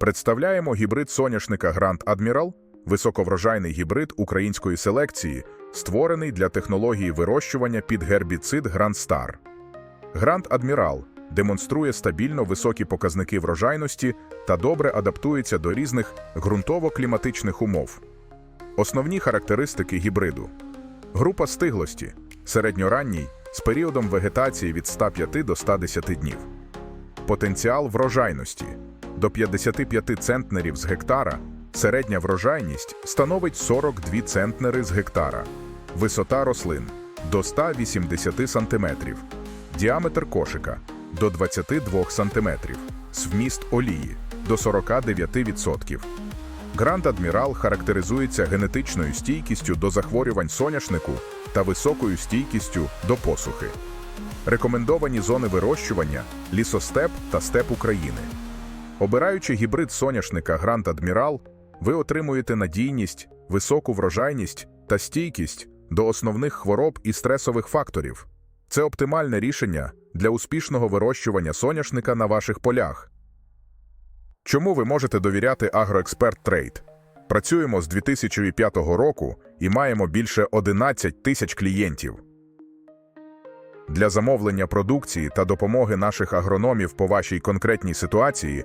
Представляємо гібрид соняшника Гранд Адмірал, високоврожайний гібрид української селекції, створений для технології вирощування під гербіцид Гранд Стар. Гранд Адмірал демонструє стабільно високі показники врожайності та добре адаптується до різних ґрунтово-кліматичних умов. Основні характеристики гібриду. Група стиглості середньоранній з періодом вегетації від 105 до 110 днів. Потенціал врожайності до 55 центнерів з гектара. Середня врожайність становить 42 центнери з гектара. Висота рослин до 180 см. Діаметр кошика до 22 см. Вміст олії до 49%. Гранд Адмірал характеризується генетичною стійкістю до захворювань соняшнику та високою стійкістю до посухи. Рекомендовані зони вирощування лісостеп та степ України. Обираючи гібрид соняшника Гранд Адмірал, ви отримуєте надійність, високу врожайність та стійкість до основних хвороб і стресових факторів. Це оптимальне рішення для успішного вирощування соняшника на ваших полях. Чому ви можете довіряти Агроексперт Трейд? Працюємо з 2005 року і маємо більше 11 тисяч клієнтів. Для замовлення продукції та допомоги наших агрономів по вашій конкретній ситуації